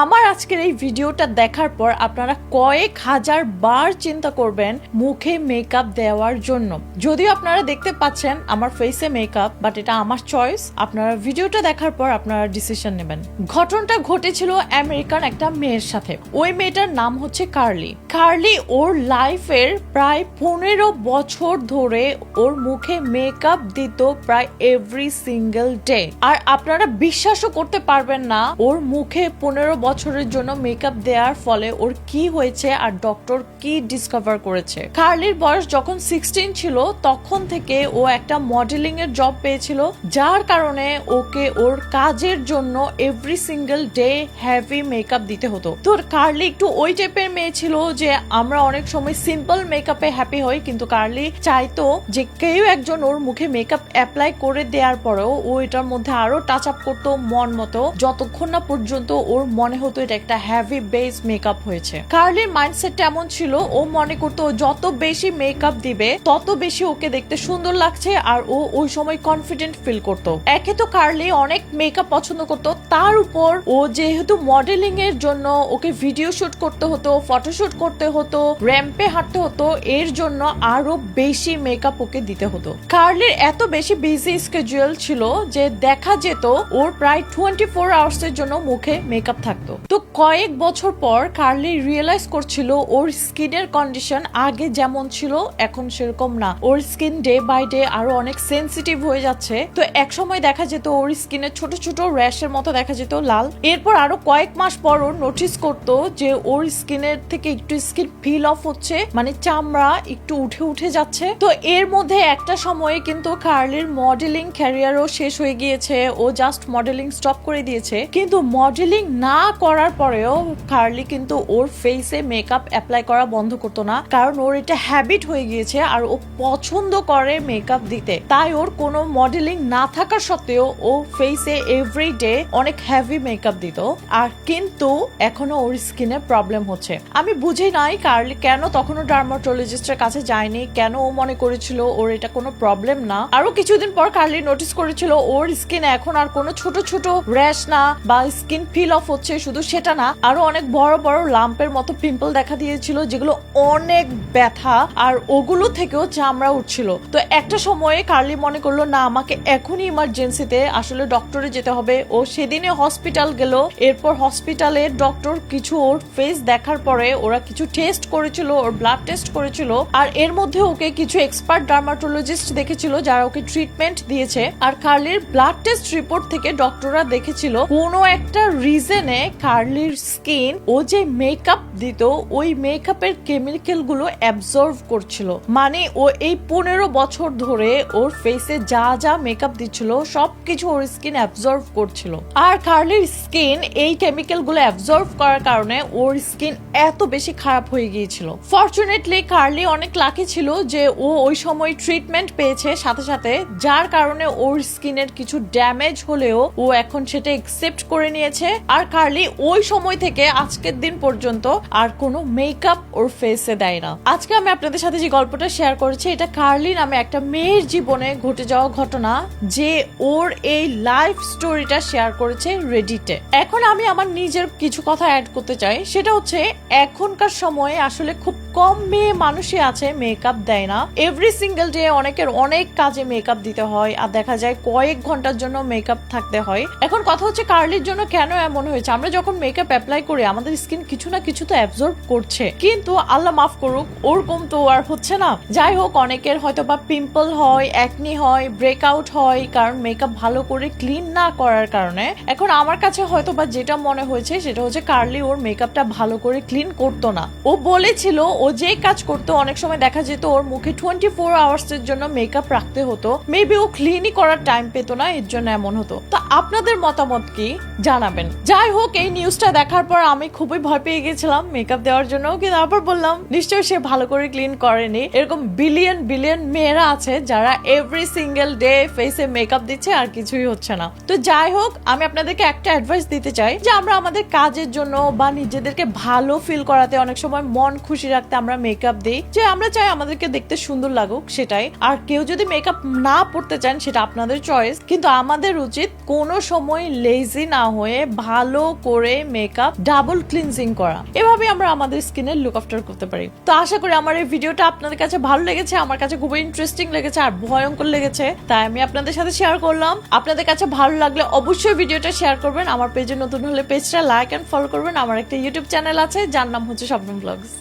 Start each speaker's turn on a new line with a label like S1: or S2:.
S1: আমার আজকের এই ভিডিওটা দেখার পর আপনারা কয়েক হাজার বার চিন্তা করবেন মুখে মেকআপ দেওয়ার জন্য। যদিও আপনারা দেখতে পাচ্ছেন আমার ফেসে মেকআপ বাট এটা আমার চয়েস আপনারা ভিডিওটা দেখার পর আপনারা ডিসিশন নেবেন। ঘটনাটা ঘটেছিল আমেরিকান একটা মেয়ের সাথে। ওই মেয়েটার নাম হচ্ছে কার্লি কার্লি ওর লাইফের প্রায় পনেরো বছর ধরে ওর মুখে মেকআপ দিত প্রায় এভরি সিঙ্গেল ডে আর আপনারা বিশ্বাসও করতে পারবেন না, ওর মুখে পনেরো বছরের জন্য মেকআপ দেওয়ার ফলে ওর কি হয়েছে আর ডক্টর কি ডিসকভার করেছে? কার্লির বয়স যখন সিক্সটিন ছিল, তখন থেকে ও একটা মডেলিং এর জব পেয়েছিল, যার কারণে ওকে ওর কাজের জন্য every single day heavy makeup দিতে হতো। তো কার্লি একটু ওই টাইপের মেয়ে ছিল যে আমরা অনেক সময় সিম্পল মেকআপে হ্যাপি হই, কিন্তু কার্লি চাইতো যে কেউ একজন ওর মুখে মেকআপ অ্যাপ্লাই করে দেওয়ার পরেও ও এটার মধ্যে আরও টাচ আপ করতো মন মতো, যতক্ষণ না পর্যন্ত ওর মনে হতো এটা একটা হ্যাভি বেস মেকআপ হয়েছে। কার্লির মাইন্ডসেটটা এমন ছিল, ও মনে করতো যত বেশি মেকআপ দিবে, তত বেশি ওকে দেখতে সুন্দর লাগছে আর ও ওই সময় কনফিডেন্ট ফিল করতো। একে তো কার্লি অনেক মেকআপ পছন্দ করতো, তার উপর ও যেহেতু মডেলিং এর জন্য ওকে ভিডিও শুট করতে হতো ফটোশুট করতে হতো র্যাম্পে হাঁটতে হতো, এর জন্য আরও বেশি মেকআপ ওকে দিতে হতো। কার্লির এত বেশি বিজি স্কেজুয়াল ছিল যে দেখা যেত ওর প্রায় টোয়েন্টি ফোর আওয়ার্স এর জন্য মুখে মেকআপ থাকতো। তো কয়েক বছর পর কার্লি রিয়েলাইজ করছিল ওর স্কিনের কন্ডিশন আগে যেমন ছিল, এখন সেরকম না। ওর স্কিন ডে বাই ডে আরও অনেক সেন্সিটিভ হয়ে যাচ্ছে। তো এক সময় দেখা যেত ওর স্কিনে ছোট ছোট র্যাশের মতো দেখা যেত লাল। এরপর আরও কয়েক মাস পর ওর নোটিস করতো যে ওর স্কিনের থেকে একটু স্কিন ফিল অফ হচ্ছে মানে চামড়া একটু উঠে উঠে যাচ্ছে। তো এর মধ্যে একটা সময়ে কিন্তু কার্লির মডেলিং ক্যারিয়ারও শেষ হয়ে গিয়েছে। ও জাস্ট মডেলিং স্টপ করে দিয়েছে। কিন্তু মডেলিং না করার পরেও কার্লি কিন্তু ওর ফেসে মেকআপ অ্যাপ্লাই করা বন্ধ করতো না। কারণ ওর এটা হ্যাবিট হয়ে গিয়েছে আর ও পছন্দ করে মেকআপ দিতে। তাই ওর কোনো মডেলিং না থাকা সত্ত্বেও ও ফেসে এভরি ডে অনেক হ্যাভি মেকআপ দিত। আর কিন্তু এখনও ওর স্কিনে প্রবলেম হচ্ছে। আমি বুঝি নাই কার্লি কেন তখনও ডার্মাটোলজিস্টের কাছে যায়নি, কেন ও মনে করেছিল ওর এটা কোনো প্রবলেম না। আরও কিছুদিন পর কার্লি নোটিস করেছিল ওর স্কিন এখন আর কোনো ছোট ছোট র্যাশ না বা স্কিন ফিল অফ হচ্ছে শুধু সেটা না, আরও অনেক বড় বড় লাম্পের মতো পিম্পল দেখা দিয়েছিল, যেগুলো অনেক ব্যথা, আর ওগুলো থেকেও চামড়া উঠছিল। তো একটা সময়ে কার্লি মনে করল, না, আমাকে এখনই ইমার্জেন্সিতে আসলে ডক্টরে যেতে হবে। ও সেদিনে হসপিটাল গেল, এরপর হসপিটালে ডক্টর কিছু ওর ফেস দেখার পরে ওরা কিছু টেস্ট করেছিল, ওর ব্লাড টেস্ট করেছিল, আর এর মধ্যে ওকে কিছু এক্সপার্ট ডার্মাটোলজিস্ট দেখেছিল, যারা ওকে ট্রিটমেন্ট দিয়েছে। আর কার্লির ব্লাড টেস্ট রিপোর্ট থেকে ডক্টররা দেখেছিল, কোনো একটা রিজনে কার্লির স্কিন ও যে মেকআপ দিত, ওই মেকআপের কেমিক্যালগুলো অ্যাবজর্ভ করছিল। মানে ও এই পনেরো বছর ধরে ওর ফেসে যা যা মেকআপ দিচ্ছিল, সবকিছু ওর স্কিন অ্যাবজর্ভ করছিল। আর কার্লির স্কিন এই কেমিক্যালগুলো অ্যাবজর্ভ করার কারণে ওর স্কিন এত বেশি খারাপ হয়ে গিয়েছিল। ফর্চুনেটলি কার্লি অনেক লাকি ছিল যে ও ওই সময় ট্রিটমেন্ট পেয়েছে সাথে সাথে, যার কারণে ওর স্কিনের কিছু ড্যামেজ হলেও ও এখন সেটা একসেপ্ট করে নিয়েছে। আর কার্লি ওই সময় থেকে আজকের দিন পর্যন্ত আর কোনো মেকআপ ওর ফেসে দেয় না। আজকে আমি আপনাদের সাথে যে গল্পটা শেয়ার করেছি, এটা কার্লি নামে একটা মেয়ের জীবনে ঘটে যাওয়া ঘটনা যে ওর এই লাইফ স্টোরিটা শেয়ার করেছে রেডিটে এখন আমি আমার নিজের কিছু কথা অ্যাড করতে চাই, সেটা হচ্ছে এখনকার সময়ে আসলে খুব কম মেয়ে মানুষই আছে মেকআপ দেয় না। এভরি সিঙ্গেল ডে অনেকের অনেক কাজে মেকআপ দিতে হয়, আর দেখা যায় কয়েক ঘণ্টার জন্য মেকআপ থাকতে হয়। এখন কথা হচ্ছে কার্লির জন্য কেন এমন হয়েছে? আমরা যখন মেকআপ অ্যাপ্লাই করি, আমাদের স্কিন কিছু না কিছু তো অ্যাবজর্ব করছে। কিন্তু আল্লাহ মাফ করুক, ওরকম তো আর হচ্ছে না। যাই হোক, অনেকের হয়তো বা পিম্পল হয় অ্যাকনি হয় ব্রেকআউট হয়, কারণ মেকআপ ভালো করে ক্লিন না করার কারণে। এখন আমার কাছে হয়তো বা যেটা মনে হয়েছে, সেটা হচ্ছে কার্লি ওর মেকআপটা ভালো করে ক্লিন করতো না। ও বলেছিল, ও যে কাজ করতো, অনেক সময় দেখা যেত ওর মুখে টোয়েন্টি ফোর আওয়ার্স এর জন্য মেকআপ রাখতে হতো। মেবি ও ক্লিনই করার টাইম পেতো না, এর জন্য এমন হতো। তো আপনাদের মতামত কি? জানাবেন। যাই হোক এই নিউজটা দেখার পর আমি খুবই ভয় পেয়ে গেছিলাম মেকআপ দেওয়ার জন্য কিন্তু আবার বললাম, নিশ্চয়ই সে ভালো করে ক্লিন করেনি। এরকম বিলিয়ন বিলিয়ন মেয়েরা আছে যারা এভরি সিঙ্গেল ডে ফেসে মেকআপ দিচ্ছে আর কিছুই হচ্ছে না। তো যাই হোক, আমি আপনাদেরকে একটা অ্যাডভাইস দিতে চাই যে আমরা আমাদের কাজের জন্য বা নিজেদেরকে ভালো ফিল করাতে অনেক সময় মন খুশি রাখতে আমরা মেকআপ দিই। যে আমরা চাই আমাদেরকে দেখতে সুন্দর লাগুক, সেটাই। আর কেউ যদি মেকআপ না পড়তে চান, সেটা আপনাদের চয়েস কিন্তু আমাদের উচিত কোনো সময় লেজি না হয়ে ভালো করে মেকআপ ডাবল ক্লিনজিং করা। এভাবে আমরা আমাদের স্কিনের লুক আফটার করতে পারি। তো আশা করি আমার এই ভিডিওটা আপনাদের কাছে ভালো লেগেছে, আমার কাছে খুবই ইন্টারেস্টিং লেগেছে আর ভয়ঙ্কর লেগেছে। তাই আমি আপনাদের সাথে শেয়ার করলাম। আপনাদের কাছে ভালো লাগলে অবশ্যই ভিডিওটা শেয়ার করবেন। আমার পেজে নতুন হলে পেজটা লাইক অ্যান্ড ফলো করবেন। আমার একটা ইউটিউব চ্যানেল আছে, যার নাম হচ্ছে স্বপ্ন ব্লগস